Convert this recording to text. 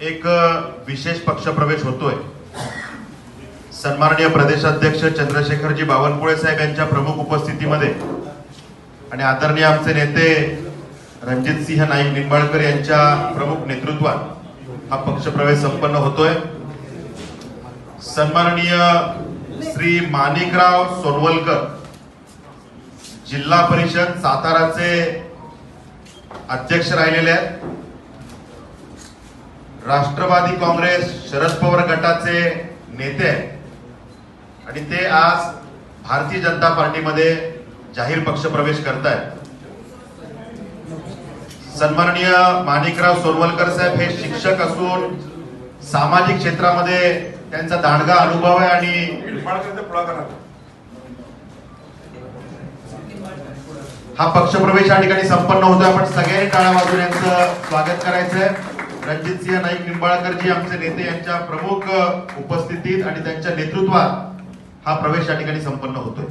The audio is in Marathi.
एक विशेष पक्षप्रवेश होतोय. सन्माननीय प्रदेशाध्यक्ष चंद्रशेखरजी बावनकुळे साहेब यांच्या प्रमुख उपस्थितीमध्ये आणि आदरणीय आमचे नेते रणजित सिंह नाईक निंबाळकर यांच्या प्रमुख नेतृत्वात हा पक्षप्रवेश संपन्न होतोय. सन्माननीय श्री माणिकराव सोनवलकर जिल्हा परिषद साताराचे अध्यक्ष राहिलेले आहेत. राष्ट्रवादी काँग्रेस शरद पवार गटाचे नेते आणि ते आज भारतीय जनता पार्टीमध्ये जाहीर पक्ष प्रवेश करत करतायत. सन्माननीय माणिकराव सोनवलकर साहेब हे शिक्षक असून सामाजिक क्षेत्रामध्ये त्यांचा दांडगा अनुभव आहे आणि हा पक्षप्रवेश या ठिकाणी संपन्न होतोय. आपण सगळे टाळ्या वाजून यांचं स्वागत करायचंय. रणजित सिंह नाईक निंबाळकरजी आमचे नेते यांच्या प्रमुख उपस्थितीत आणि त्यांच्या नेतृत्वात हा प्रवेश या ठिकाणी संपन्न होतोय.